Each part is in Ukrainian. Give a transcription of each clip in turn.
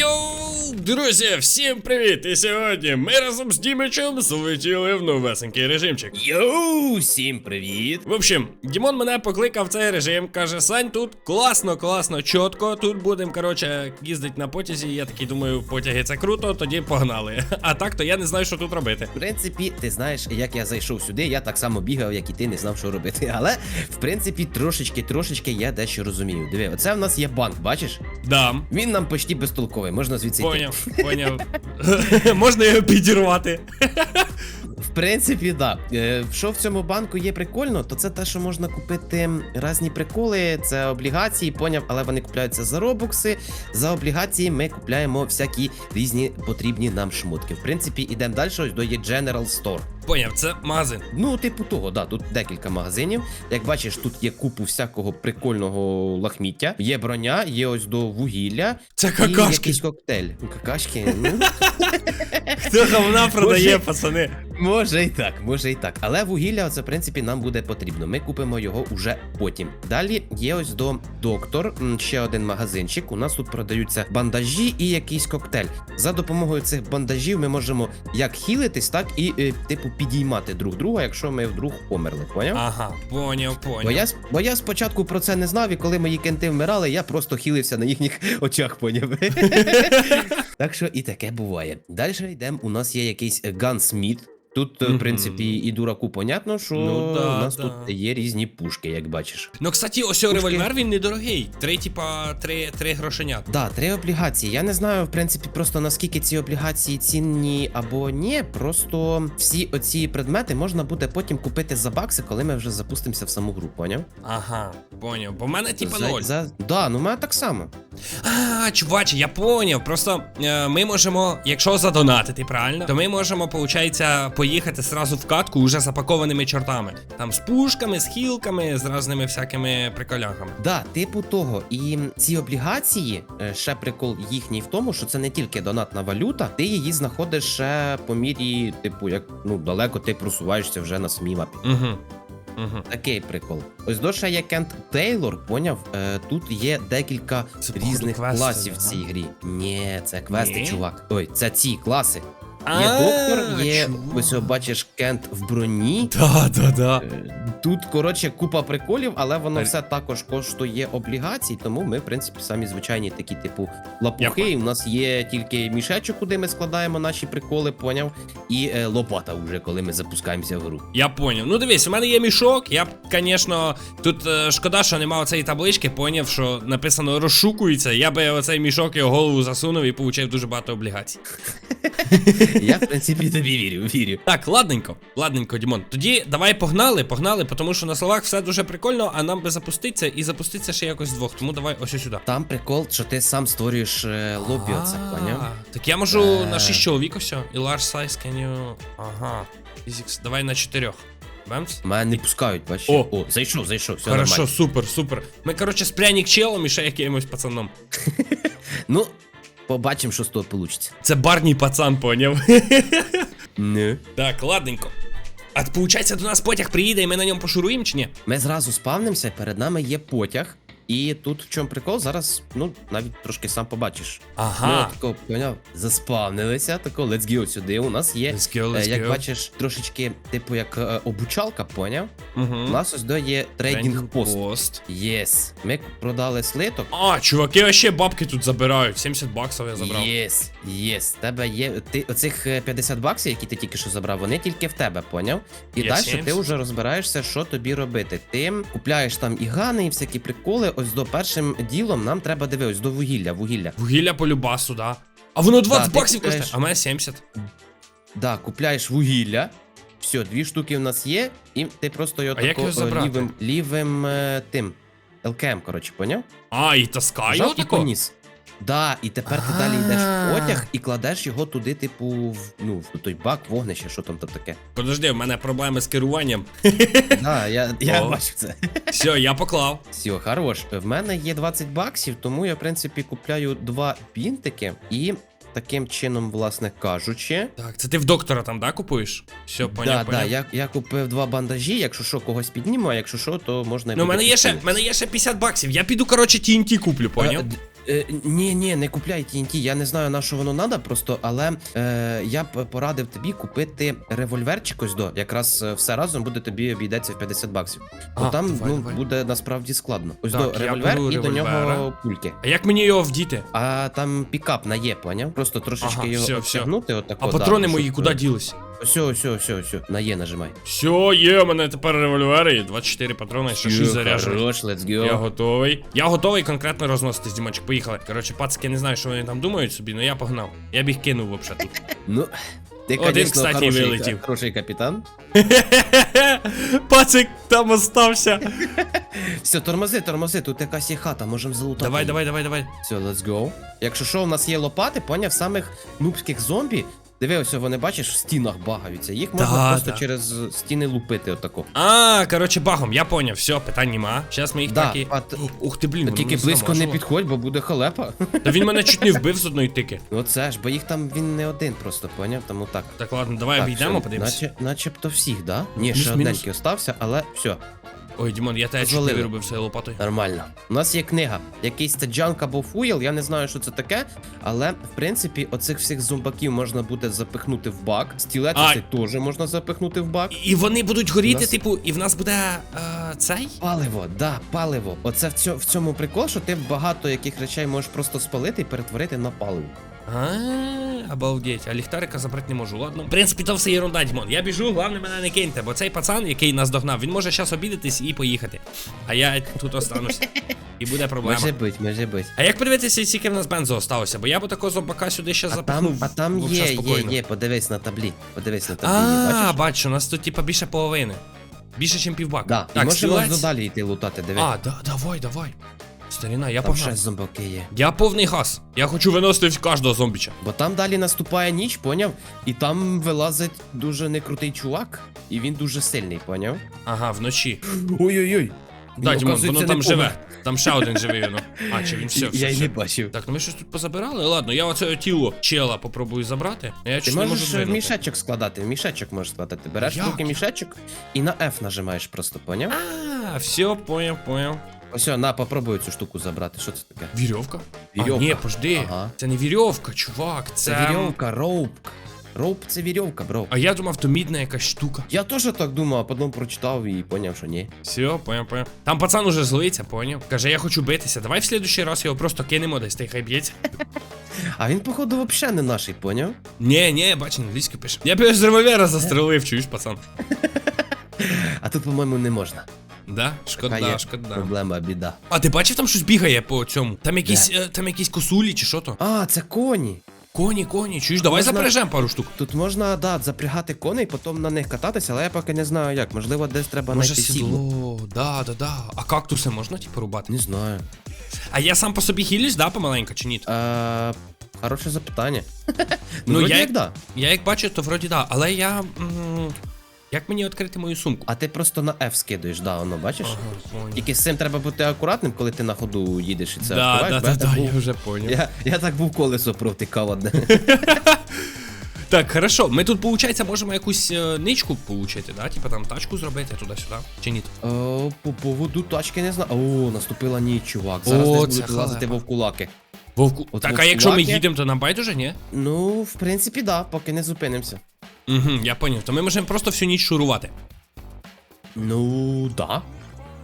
Йоу, друзі, всім привіт! І сьогодні ми разом з Дімичем залетіли в новесенький режимчик. Йоу, всім привіт! В общем, Дімон мене покликав в цей режим, каже: Сань, тут класно, класно, чітко. Тут будемо, коротше, їздити на потязі. Я такий думаю, потяги це круто, тоді погнали. А так то я не знаю, що тут робити. В принципі, ти знаєш, як я зайшов сюди, я так само бігав, як і ти не знав, що робити. Але в принципі, трошечки, трошечки я дещо розумію. Диви, оце в нас є банк, бачиш? Дам. Він нам почти безтолковий, можна звідси йти. Поняв, поняв. Можна його підірвати. В принципі, да. Е, що в цьому банку є прикольно, то це те, що можна купити різні приколи, це облігації, поняв, але вони купляються за робокси. За облігації ми купляємо всякі різні потрібні нам шмотки. В принципі, ідемо далі, ось до є General Store. Поняв, це магазин. Ну, типу того, да, тут декілька магазинів. Як бачиш, тут є купу всякого прикольного лахміття. Є броня, є ось до вугілля. Це І какашки. якийсь коктейль. Какашки, ну. Хто говна продає, пацани. Може і так, може і так. Але вугілля, це в принципі нам буде потрібно. Ми купимо його уже потім. Далі є ось до доктор, ще один магазинчик. У нас тут продаються бандажі і якийсь коктейль. За допомогою цих бандажів ми можемо як хілитись, так і е, типу підіймати друг друга, якщо ми вдруг померли. Поняв? Ага, поняв, поняв. Бо я, бо я спочатку про це не знав, і коли мої кенти вмирали, я просто хілився на їхніх очах, поняв. так що і таке буває. Далі йдемо. У нас є якийсь гансміт. Тут, е, в принципі, і дураку понятно, що Ну да, у нас да. тут є різні пушки, як бачиш. Ну, кстати, ось Пушки. револьвер він недорогий. Три, типа, три, три грошенят. Да, три облігації. Я не знаю, в принципі, просто наскільки ці облігації цінні або ні. Просто всі оці предмети можна буде потім купити за бакси, коли ми вже запустимося в саму гру, поняв? Ага, поняв. Бо в мене типа за, ноль. За... Да, ну у мене так само. А, чуваче, я поняв. Просто е, ми можемо, якщо задонатити, правильно, то ми можемо, получається, поїхати сразу в катку уже запакованими чортами. Там з пушками, з хілками, з разними всякими приколяхами. Да, типу того. І ці облігації, е, ще прикол їхній в тому, що це не тільки донатна валюта, ти її знаходиш ще по мірі, типу, як ну далеко ти просуваєшся вже на самій мапі. Угу. Угу. Такий прикол. Ось до ще є Кент Тейлор, поняв? Е, тут є декілька Це, різних квести, класів в цій грі. Ні, це квести, Ні? чувак. Ой, це ці класи. Є доктор, є ось бачиш Кент в броні. Да, да, да. Е, Тут, коротше, купа приколів, але воно все також коштує облігацій, тому ми, в принципі, самі звичайні такі, типу, лапухи. І у нас є тільки мішечок, куди ми складаємо наші приколи, поняв? І е, лопата вже, коли ми запускаємося в гру. Я поняв. Ну дивись, у мене є мішок. Я звісно, тут е, шкода, що нема оцеї таблички, поняв, що написано розшукується. Я би оцей мішок його голову засунув і получив дуже багато облігацій. Я, в принципі, тобі вірю, вірю. Так, ладненько, ладненько, Дімон. Тоді давай погнали, погнали, тому що на словах все дуже прикольно, а нам би запуститися і запуститися ще якось вдвох. Тому давай ось сюди. Там прикол, що ти сам створюєш е, лобі, оце, поняв? Так я можу Е. на 6 чоловік ось. І large size can you... Ага. Physics. Давай на 4. Бемс? Мене не пускають, бачиш? О. О, зайшов, зайшов, все Хорошо, нормально. супер, супер. Ми, коротше, з прянік челом і ще якимось пацаном. Ну, побачимо, що з того вийде. Це барній пацан, поняв. Не. так, ладненько. А получається, до нас потяг приїде і ми на ньому пошуруємо чи ні? Ми зразу спавнимося, перед нами є потяг. І тут в чому прикол, зараз, ну, навіть трошки сам побачиш. Ага. Ми тако, поняв, заспавнилися, тако, let's go сюди. У нас є, Let's go, е, let's як go. бачиш, трошечки, типу, як е, обучалка, поняв? Угу. У нас ось до є трейдинг пост. Єс. Ми продали слиток. А, чуваки, ще бабки тут забирають. 70 баксів я забрав. Єс, єс. Тебе є. Ти оцих е, 50 баксів, які ти тільки що забрав, вони тільки в тебе, поняв? І Є далі ти вже розбираєшся, що тобі робити. Ти купляєш там і гани, і всякі приколи. Ось до першим ділом нам треба дивитись до вугілля, вугілля. Вугілля по любасу, да. А воно 20 ти баксів коштує, а мене 70. Да, купляєш вугілля. Все, дві штуки в нас є, і ти просто його тако, е, лівим, лівим е, тим. ЛКМ, коротше, поняв? А, і таскаю Жав і поніс. Да, і тепер ти далі йдеш в А. потяг і кладеш його туди, типу, в, ну, в той бак, вогнище, що там то таке. Подожди, в мене проблеми з керуванням. Да, я, я О. бачу це. Все, я поклав. Все, хорош. В мене є 20 баксів, тому я, в принципі, купляю два бінтики і таким чином, власне кажучи. Так, це ти в доктора там, да, купуєш? Все, поняв, да, поняв. да, я, я купив два бандажі, якщо що, когось підніму, а якщо що, то можна Ну, мене є ще, мене є ще 50 баксів. Я піду, коротше, TNT куплю, поняв? Е, ні, ні, не купляй TNT. Я не знаю на що воно треба, просто, але е, я б порадив тобі купити револьверчик ось до. Якраз е, все разом буде тобі обійдеться в 50 баксів. Бо А, там давай, ну, давай. буде насправді складно. Ось Так, до я револьвер беру і до револьвера. нього пульки. А як мені його вдіти? А там пікап на є, поняв? Просто трошечки Ага, його всьо, обтягнути. Отако, А патрони да, мої щоб, куди е, ділись? Все, все, все, все. На є нажимай. Все, є, у мене тепер револьвери, і 24 патрони, ще 6 заряджених. Хорош, let's go. Я готовий. Я готовий конкретно розносити Дімочек. Поїхали. Коротше, пацики, я не знаю, що вони там думають собі, але я погнав. Я б їх кинув вообще тут. Ну, ти, Один, конечно, кстати, хороший, вилетів. хороший капітан. Пацик там остався. Все, тормози, тормози, тут якась є хата, можемо залутати. Давай, її. давай, давай, давай. Все, let's go. Якщо що, у нас є лопати, поняв, самих нубських зомбі. Диви, ось вони бачиш, в стінах багаються. Їх можна Да, просто да. через стіни лупити отако. А, коротше, багом, я поняв, все, питань нема. Зараз ми їх Да, так і. а Ух ти, блін, тільки близько не підходь, бо буде халепа. Та він мене чуть не вбив з одної тики. Ну це ж, бо їх там він не один просто, поняв, тому так. Так, ладно, давай обійдемо, подивимось. Наче, начебто всіх, да? Ні, ще одненький остався, але все, Ой, Дімон, я тебе чуть не Звалили. вирубив своєю лопатою. нормально. У нас є книга. Якийсь це джанк або фуєл, я не знаю, що це таке, але в принципі оцих всіх зомбаків можна буде запихнути в бак. Стілець А. теж можна запихнути в бак. І вони будуть горіти, Нас- типу, і в нас буде е, цей? Паливо, да, паливо. Оце в, цьо, в цьому прикол, що ти багато яких речей можеш просто спалити і перетворити на паливо. А, обалдеть, а ліхтарика забрати не можу, ладно. В принципі, то все ерунда, Дімон. Я біжу, головне мене не киньте, бо цей пацан, який нас догнав, він може зараз обідатись і поїхати. А я тут останусь. І буде проблема. Може бить, може бить. А як подивитися, скільки в нас бензо осталося? Бо я б такого зомбака сюди ще запихнув. а там є, є, є, подивись на таблі. Подивись на таблі, А, бачу, у нас тут типа більше половини. Більше, ніж півбака. Да, і Так, можемо далі йти лутати, диви. А, да, давай, давай. Старіна, я там погнав. ще зомбаки є. Я повний газ. Я хочу виносити кожного зомбіча. Бо там далі наступає ніч, поняв? І там вилазить дуже некрутий чувак, і він дуже сильний, поняв? Ага, вночі. Ой-ой-ой. Да, Ну, Дімон, оказується, воно не там живе. Там ще один живий воно. А, чи він все, все, Я й все. не бачив. Так, ну ми щось тут позабирали. Ладно, я оце тіло чела попробую забрати. Я Ти щось не можу можеш в двинути. мішечок складати, в мішечок можеш складати. Береш Як? руки мішечок і на F нажимаєш просто, поняв? А, все, понял, понял. Ось, на, попробуй цю штуку забрати. Що це таке? Вірьовка? Вірьовка. А, ні, пожди. Ага. Це не вірьовка, чувак. Це. Це вірьовка, роуп. Роуп це вірьовка, бро. А я думав, то мідна якась штука. Я теж так думав, а потім прочитав і поняв, що ні. Все, понял, понял. Там пацан уже злиться, поняв. Каже, я хочу битися. Давай в следующий раз його просто кинемо десь, та й хай б'ється. А він, походу, взагалі не наший, поняв? Ні, ні, бачу, англійську пише. Я б його з револьвера застрелив, чуєш, пацан. А тут, по-моєму, не можна. Да? Така є шкода. Проблема, біда. А ти бачив, там щось бігає по цьому? Там якісь, е, там якісь косулі чи що то? А, це коні. Коні, коні, чуєш, давай Можна- запряжемо пару штук. Тут можна, да, запрягати коней, потім на них кататися, але я поки не знаю як. Можливо, десь треба Може знайти сідло. сідло, да, да, да. А кактуси можна типу рубати? Не знаю. А я сам по собі хілюсь, да, помаленько чи ні? Е, хороше запитання. Ну, ну, я- як да. Я як бачу, то вроді да, але я. м, Як мені відкрити мою сумку? А ти просто на F скидуєш, да, воно, бачиш? Ага, понял. Тільки з цим треба бути акуратним, коли ти на ходу їдеш і це Да, да, да, да, я вже понял. Я, я так був колесо провтикав одне. Так, хорошо. Ми тут, виходить, можемо якусь е, ничку получити, да? Типа там тачку зробити туди-сюди. Чи ні? О, по поводу тачки не знаю. О, наступила ніч, чувак. Зараз О, десь це будуть лазити халепа. вовкулаки. Вовку. От так, а якщо ми вовкулаки- їдемо, то нам байдуже, ні? Ну, в принципі, да, поки не зупинимося. Угу, я поняв. То ми можемо просто всю ніч шурувати. Ну, да.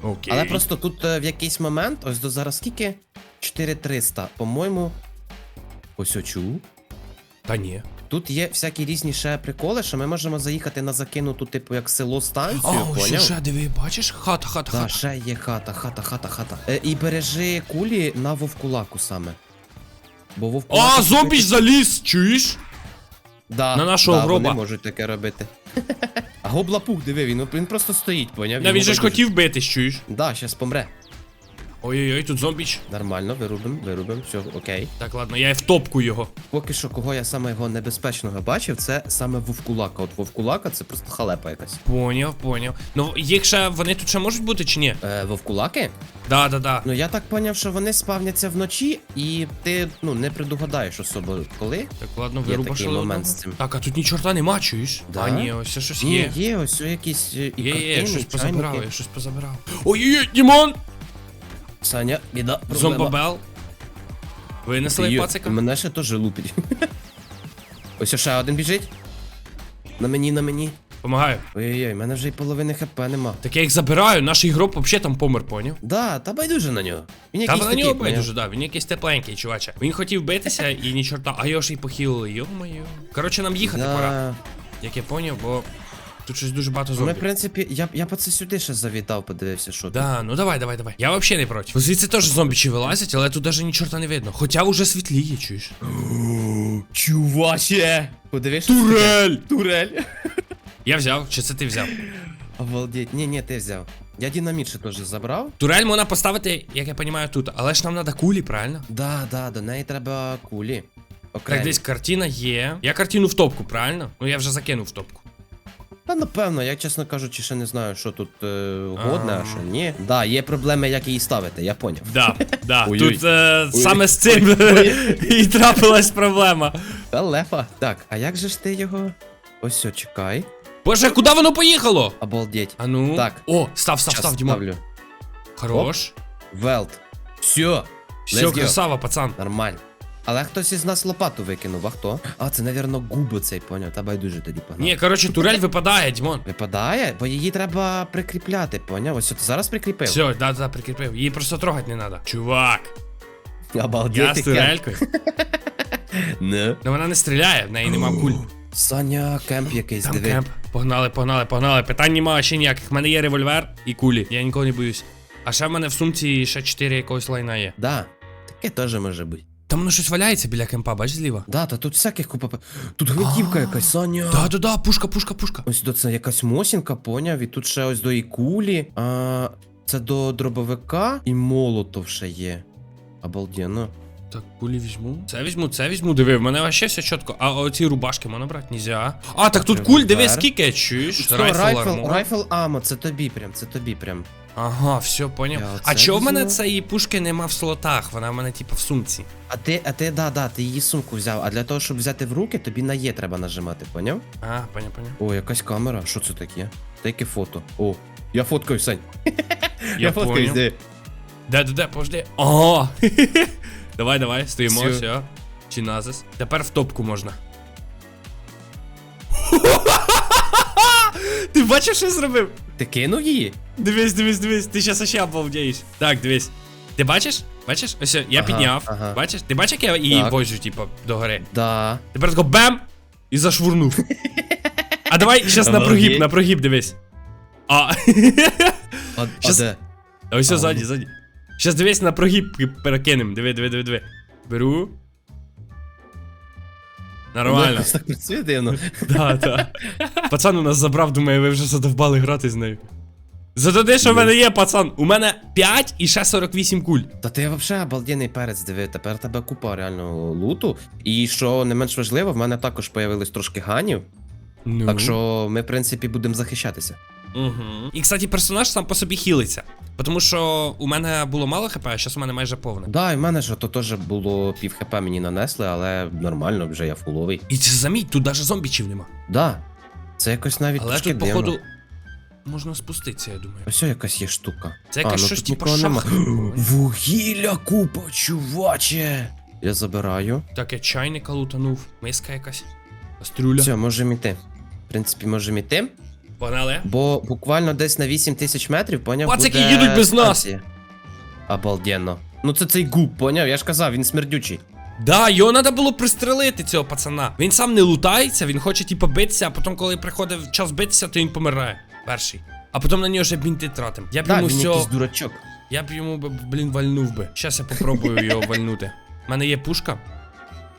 Окей. Але просто тут е, в якийсь момент, ось до зараз скільки? 4300, по-моєму. Ось очу. Та ні. Тут є всякі різні ще приколи, що ми можемо заїхати на закинуту, типу, як село станцію, ось ще, поняв? ще, диви, бачиш? Хата, хата, Так, хата. ще є хата, хата, хата, хата. Е, і бережи кулі на вовкулаку саме. Бо вовкулака... А, зомбіч заліз, чуєш? Да, на нашого да, гроба. Вони можуть таке робити. А гоблапух, диви, він, він просто стоїть, поняв? Да, він же ж байдуже. хотів бити, чуєш? Да, щас помре. Ой-ой-ой, тут зомбіч. Нормально, вирубим, вирубим, все, окей. Так, ладно, я в топку його. Поки що, кого я саме його небезпечного бачив, це саме вовкулака. От вовкулака це просто халепа якась. Поняв, поняв. Ну, їх ще, вони тут ще можуть бути чи ні? Е, вовкулаки? Да, да, да. Ну я так поняв, що вони спавняться вночі, і ти ну не предугадаєш особо коли. Так, ладно, Є вирубаш такий момент з цим. Так, а тут ні чорта нема, чуєш? Да? А ні, ось це щось Ні, є. є ось якісь е, і Є, картини, є, і щось позабирав, я щось позабирав. Ой-ой-ой, Дімон! Саня, біда. Зомбабел. Винесли Йо, пацика? Мене ще теж лупить. Ось ще один біжить. На мені, на мені. Помагаю. Ой-ой-ой, мене вже й половини хп нема. Так я їх забираю, наш ігрок взагалі там помер, поняв? Да, та байдуже на нього. Він Та якийсь на нього байдуже, да, він якийсь тепленький, чуваче. Він хотів битися і ні чорта, а його ж і похилили, йо-моє. Коротше, нам їхати Да. пора, як я поняв, бо тут щось дуже багато Ми, в зомбі. принципі, я, я по це сюди ще завітав, подивився, що тут. Да, ну давай, давай, давай. Я взагалі не проти. Звідси теж зомбічі вилазять, але тут навіть ні чорта не видно. Хоча вже світліє, чуєш. Чуваче! Таке? Турель! Турель! Я взяв, чи це ти взяв? Обалдеть. Ні, ні, ти взяв. Я динаміт ще теж забрав. Турель можна поставити, як я розумію, тут, але ж нам треба кулі, правильно? Да, да, до неї треба кулі. Окремі. Так, десь картина є. Я картину в топку, правильно? Ну я вже закинув в топку. Та напевно, я чесно кажучи, ще не знаю, що тут е, годне, А. а що ні. Да, є проблеми, як її ставити, я поняв. Да, да. Ой-ой. Тут е, саме з цим і трапилась проблема. Та лефа. Так, а як же ж ти його? Ось все, чекай. Боже, куди воно поїхало? Обалдеть. А ну. Так. О, став, став, Щас став, Дімон. ставлю. Хорош. Велт. Все, Все, Let's go. красава, пацан. нормально. Але хтось із нас лопату викинув, а хто? А, це, навірно, губу цей поняв. Та байдуже тоді погнав. Ні, коротше, турель випадає, Дімон. Випадає, бо її треба прикріпляти, поняв? Ось от зараз прикріпив. Все, да, да, прикріпив. Її просто трогати не треба. Чувак, Обалдеть. я з таке. турелькою. Не. Ну вона не стріляє, в неї нема куль. Саня, кемп якийсь, Там диви. кемп. Погнали, погнали, погнали. Питань немає ще ніяких. В мене є револьвер і кулі. Я нікого не боюсь. А ще в мене в сумці ще 4 якогось лайна є. Да, таке теж може бути. Там воно щось валяється біля кемпа, бач зліва. Да, та тут всяких купа. Тут гвинтівка якась, Саня. Да, да, да, пушка, пушка, пушка. Ось до це якась мосінка, поняв, і тут ще ось до і кулі. А, це до дробовика і молотов ще є. Обалденно. Так, кулі візьму. Це візьму, це візьму. Диви, в мене вообще все чітко. А оці рубашки можна брати? Нельзя. А, так тут куль, диви, скільки, чуєш? Райфл райфл, райфл амо, це тобі прям, це тобі прям. Ага, все, поняв. Я А оце чого в мене візьму. цієї пушки нема в слотах? Вона в мене типу в сумці. А ти, а ти, да, да, ти її сумку взяв. А для того, щоб взяти в руки, тобі на Є треба нажимати, поняв? А, поняв, поняв. О, якась камера, що це таке? Та яке фото? О, я фоткаю, Сань. Я фоткаюсь, поняв. Де, де, де, пожди. Ага. давай, давай, стоїмо, Всё. все. Чи назис. Тепер в топку можна. Ти бачиш, що я зробив? Ти кинув її? Дивись, дивись, дивись, ти щас ще обалдієш. Так, дивись. Ти бачиш? Бачиш? Ось я Ага, підняв. ага. Бачиш? Ти бачиш, як я її Так. возжу, типу, догори? Да. Тепер тако бем! І зашвурнув. А давай щас на прогиб, Обалдеть. на прогиб дивись. А. А, Щас- а де? А ось А, ззаді, ну. ззаді. Щас дивись на прогиб перекинем. Диви, диви, диви, диви. Беру. Нормально. Воно Так працює дивно. Да, да. Пацан у нас забрав, думає, ви вже задовбали грати з нею. Зато те, що в мене є, пацан. У мене 5 і ще 48 куль. Та ти взагалі обалденний перець диви, тепер тебе купа реально луту. І що не менш важливо, в мене також появились трошки ганів. Ну. Так що ми, в принципі, будемо захищатися. Угу. І, кстати, персонаж сам по собі хілиться. Тому що у мене було мало хп, а зараз у мене майже повне. Да, і в мене ж то теж було пів хп мені нанесли, але нормально, вже я фуловий. І це заміть, тут навіть зомбічів нема. Да. Це якось навіть Але трошки тут, дивно. походу, можна спуститися, я думаю. Ось якась є штука. Це якась ну щось типу нікого Вугілля купа, чуваче. Я забираю. Так, я чайника лутанув, миска якась. Кастрюля. Все, можемо йти. В принципі, можемо йти. Погнали. Бо буквально десь на 8 тисяч метрів, поняв, Пацики буде їдуть без нас. станція. Обалденно. Ну це цей губ, поняв? Я ж казав, він смердючий. Да, його треба було пристрелити, цього пацана. Він сам не лутається, він хоче типу битися, а потім, коли приходить час битися, то він помирає. Перший. А потім на нього вже бінти тратим. Я б Так, йому він якийсь дурачок. Я б йому, б, блін, вальнув би. Щас я попробую його вальнути. У мене є пушка.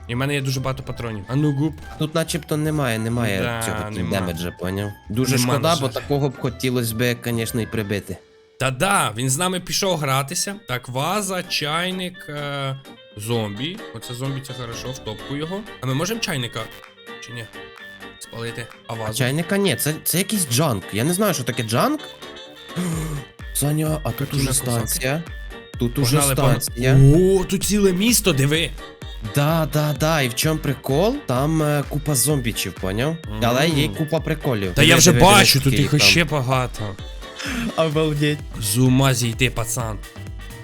І в мене є дуже багато патронів. А ну губ. Тут начебто немає, немає Да, цього нема. демеджа, поняв? Дуже Нема, шкода, на бо жаль. такого б хотілося б, звісно, і прибити. Та да, він з нами пішов гратися. Так, ваза, чайник, е, зомбі. Оце зомбі це хорошо, в топку його. А ми можемо чайника? Чи ні? Спалити. А А вазу? чайника ні, це, це якийсь джанк. Я не знаю, що таке джанк. Саня, а тут уже кусака. станція. Тут уже Погнали, станція. О, тут ціле місто, диви. Да, да, да. І в чому прикол? Там е, купа зомбічів, поняв? Мгм. Але є й купа приколів. Та я вже диви, бачу, диви, тут скільки їх там. ще багато. Обалдеть. З ума зійти, пацан.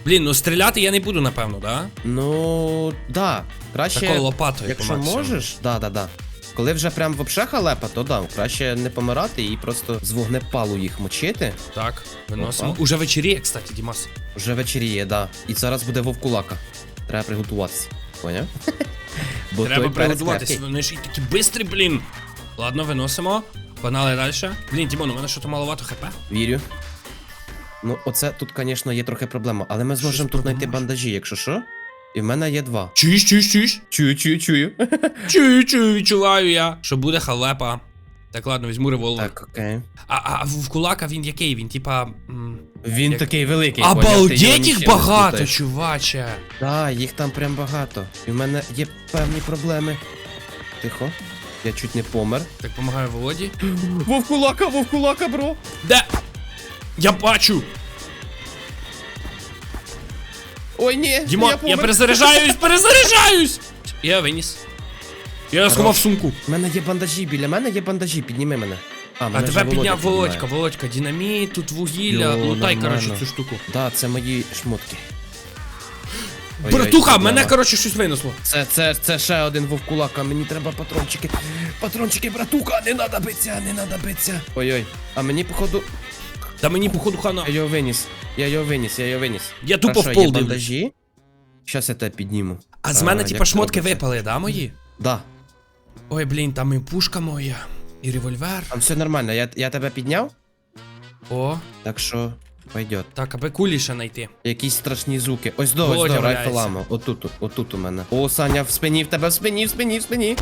Блін, ну стріляти я не буду, напевно, да? Ну, да. Краще. Такою лопатою. Якщо по максимуму. можеш, да, да, да. Коли вже прям вообще халепа, то да, краще не помирати і просто з вогнепалу їх мочити. Так, виносимо. Опа. Уже вечеріє, кстати, Дімас. Вже вечеріє, да. І зараз буде вовкулака. Треба приготуватися. Поняв? Бо Треба той перець приготуватись. крепкий. Вони ж і такі бистрі, блін. Ладно, виносимо. Погнали далі. Блін, Тімон, у мене що то маловато хп. Вірю. Ну, оце тут, звісно, є трохи проблема, але ми зможемо тут знайти бандажі, якщо що. І в мене є два. Чуєш, чуєш, чуєш? Чую, чую, чую. Чую, чую, відчуваю я. Що буде халепа. Так, ладно, візьму револьвер. Так, окей. А, а в кулака він який? Він типа. Він Як- такий великий. Обалдеть їх багато, чуваче. Да, їх там прям багато. І в мене є певні проблеми. Тихо. Я чуть не помер. Так, помагаю Володі. Вовкулака, вовкулака, бро. Де? Я бачу! Ой, ні. Дімон, я, помер. перезаряджаюсь, перезаряджаюсь! Я виніс. Я сховав сумку. У мене є бандажі, біля мене є бандажі, підніми мене. А мене тебе вже підняв піднімає. Володька, Володька, динаміт, тут вугілля, Йо, лутай, нормально. коротше, цю штуку. Да, це мої шмотки. Ой-ой, Братуха, мене, коротше, щось винесло. Це, це, це ще один вовкулака, мені треба патрончики. Патрончики, братуха, не надо битися, не надо битися. Ой-ой, а мені, походу, Та мені, походу, хана. я його виніс. Я його виніс, я його виніс. Я тупо Хорошо, в пол дивлюсь. бандажі. Щас я тебе підніму. А з мене, як типа, це шмотки робиться? випали, да, мої? Да, Ой, блін, там і пушка моя, і револьвер. там все нормально, я, я тебе підняв, О, так що пойдет. так, аби кулі ще знайти. Якісь страшні звуки. Ось до, ось Володя до, валяється. райфеламо. Отут, отут у мене. О, Саня, в спині, в тебе в спині, в спині, в спині.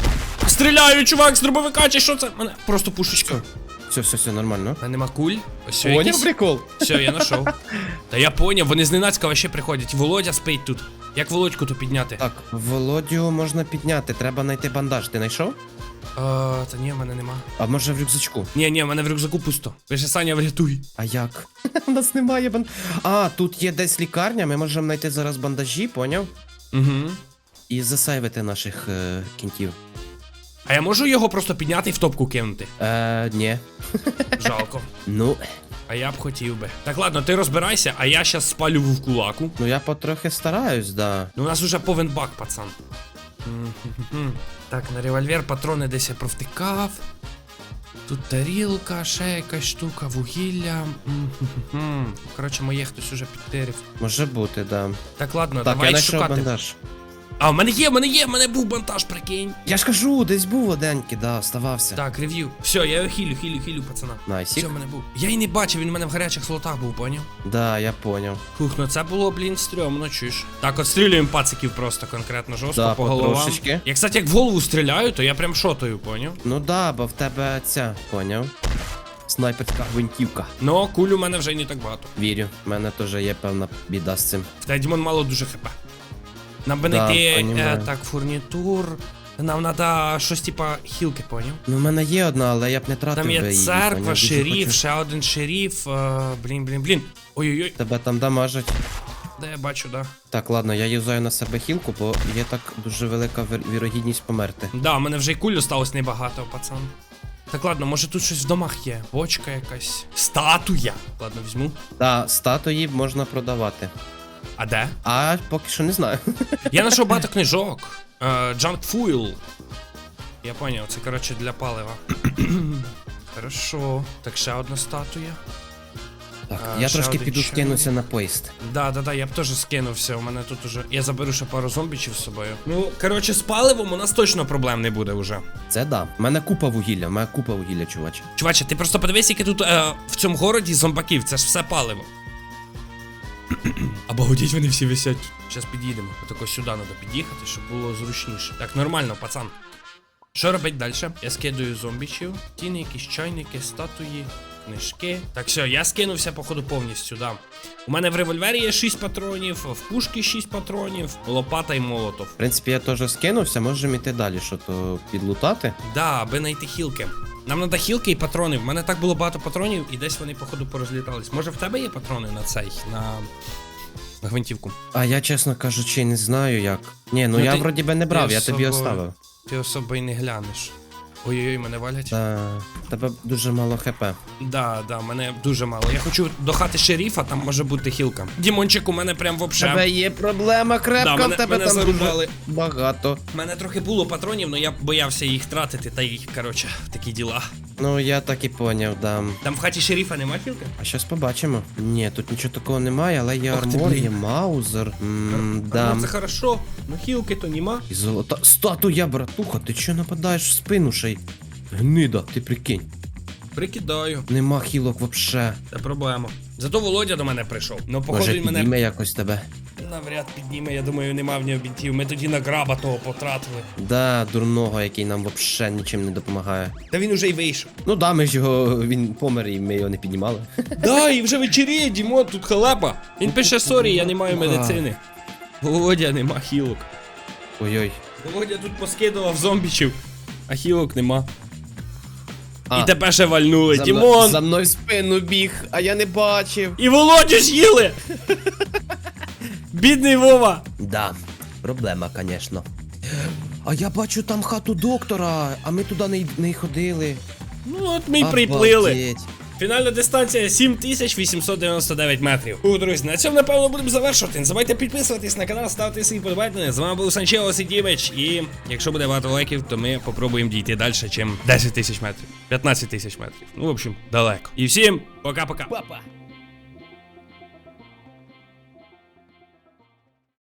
Стріляю, чувак, з дробовика, чи що це? Мене просто пушечка. Все, все, все нормально. Мене нема куль. Ось все, Поняв якісь. прикол? Все, я знайшов. Та я поняв, вони зненацька вообще приходять. Володя спить тут. Як Володьку то підняти? Так, Володю можна підняти, треба знайти бандаж. Ти знайшов? А, та ні, в мене нема. А може в рюкзачку? Ні, ні, в мене в рюкзаку пусто. Пише Саня, врятуй. А як? У нас немає банд. А, тут є десь лікарня, ми можемо знайти зараз бандажі, поняв? Угу. І засейвити наших е, кінтів. А я можу його просто підняти і в топку кинути? Е, ні. Жалко. Ну, А я б хотів би. Так ладно, ти розбирайся, а я щас спалю в кулаку. ну я потрохи стараюсь, да. Ну у нас уже повен бак, пацан. Так, на револьвер патрони десь я провтикав. Тут тарілка, ще якась штука, вугілля. Коротше, моє хтось уже підтирив. Може бути, да. Так, ладно, Так, я давай знайшов шукати. бандаж. А, в мене є, в мене є, в мене був бантаж, прикинь. Я ж кажу, десь був оденький, да, оставався. Так, рев'ю. Все, я його хілю, хілю, хілю, пацана. Найсік. Все, в мене був. Я і не бачив, він у мене в гарячих слотах був, поняв? Да, я поняв. Фух, ну це було, блін, стрьомно, чуєш. Так, от стрілюємо пациків просто конкретно жорстко Да, по головам. потрошечки. Я, кстати, як в голову стріляю, то я прям шотаю, поняв? Ну да, бо в тебе ця, поняв. Снайперська гвинтівка. Ну, куль у мене вже не так багато. Вірю, в мене теж є певна біда з цим. Та Дімон мало дуже хп. Нам би Да, знайти, е, так, фурнітур. Нам треба щось типа хілки, поняв? Ну, в мене є одна, але я б не тратив Там є церква, шеріф, ще один шеріф. е, блін, блін, блін. Ой-ой-ой, Тебе там дамажать. де я бачу, да. Так, ладно, я юзаю на себе хілку, бо є так дуже велика вірогідність померти. Да, у мене вже й куль осталось небагато, пацан. Так, ладно, може тут щось в домах є. Бочка якась. Статуя. Ладно, візьму. Да, статуї можна продавати. А де? А поки що не знаю. Я знайшов багато книжок. Е, Junk Fuel. Я поняв, це коротше для палива. Хорошо. Так, ще одна статуя. Так, А, я трошки піду скинуся на поїзд. Да, да, да, я б теж скинувся. У мене тут уже. Я заберу ще пару зомбічів з собою. Ну, коротше, з паливом у нас точно проблем не буде вже. Це да. У мене купа вугілля, в мене купа вугілля, чуваче. Чуваче, ти просто подивись, яке тут е, в цьому городі зомбаків, це ж все паливо. Обалдеть, вони всі висять. Зараз під'їдемо. Отако сюди треба під'їхати, щоб було зручніше. Так, нормально, пацан. Що робить далі? Я скидаю зомбічів, тіни, якісь чайники, статуї, книжки. Так, все, я скинувся, походу, повністю, да. У мене в револьвері є 6 патронів, в пушки 6 патронів, лопата і молотов. В принципі, я теж скинувся, можемо йти далі, що то підлутати. Да, аби знайти хілки. Нам треба хілки і патрони. В мене так було багато патронів, і десь вони, походу, порозлітались. Може в тебе є патрони на цей, на, на гвинтівку? А я, чесно кажучи, не знаю як. Ні, ну, Ну, я ти- вроді би не брав, ти я особо... тобі оставив. Ти особо і не глянеш. Ой-ой-ой, мене валять. Та, тебе дуже мало хп. Да, да, мене дуже мало. Я хочу до хати шеріфа, там може бути хілка. Дімончик, у мене прям вообще. Тебе є проблема крепка, Да, мене- в тебе мене там зарубали. дуже багато. У мене трохи було патронів, але я боявся їх тратити, та їх, коротше, такі діла. Ну я так і поняв, да. Там в хаті шеріфа нема хілки? А щас побачимо. Ні, тут нічого такого немає, але є ти, армор, блін. є маузер. М, Да. да. Ну, це хорошо, ну хілки то нема. І золота. Статуя, братуха, ти чого нападаєш в спину ще й? Гнида, ти прикинь. Прикидаю. Нема хілок вообще. Це проблема. Зато Володя до мене прийшов. Ну, походу, Може він мене підніме якось тебе. навряд підніме, я думаю, нема в нього бінтів. Ми тоді на краба того потратили. Да, дурного, який нам вообще нічим не допомагає. Та він уже й вийшов. Ну да, ми ж його. він помер і ми його не піднімали. Да, і вже вечеріє, Дімон, тут халепа. Він пише сорі, я не маю медицини. Володя, нема хілок. Ой-ой. Володя тут поскидував зомбічів, а хілок нема. А, І тебе ще вальнули, за, Дімон! мною, за мною в спину біг, а я не бачив. І Володю їли! Бідний Вова! Да, проблема, звісно. А я бачу там хату доктора, а ми туди не, не ходили. Ну от ми й приплили. Обалдеть. Фінальна дистанція 7899 метрів. У друзі, на цьому напевно будемо завершувати. Не забувайте підписуватись на канал, ставити свої подобайки. З вами був Санчео Сідімич. І якщо буде багато лайків, то ми попробуємо дійти далі, чим 10 тисяч метрів. 15 тисяч метрів. Ну, в общем, далеко. І всім пока-пока. Папа.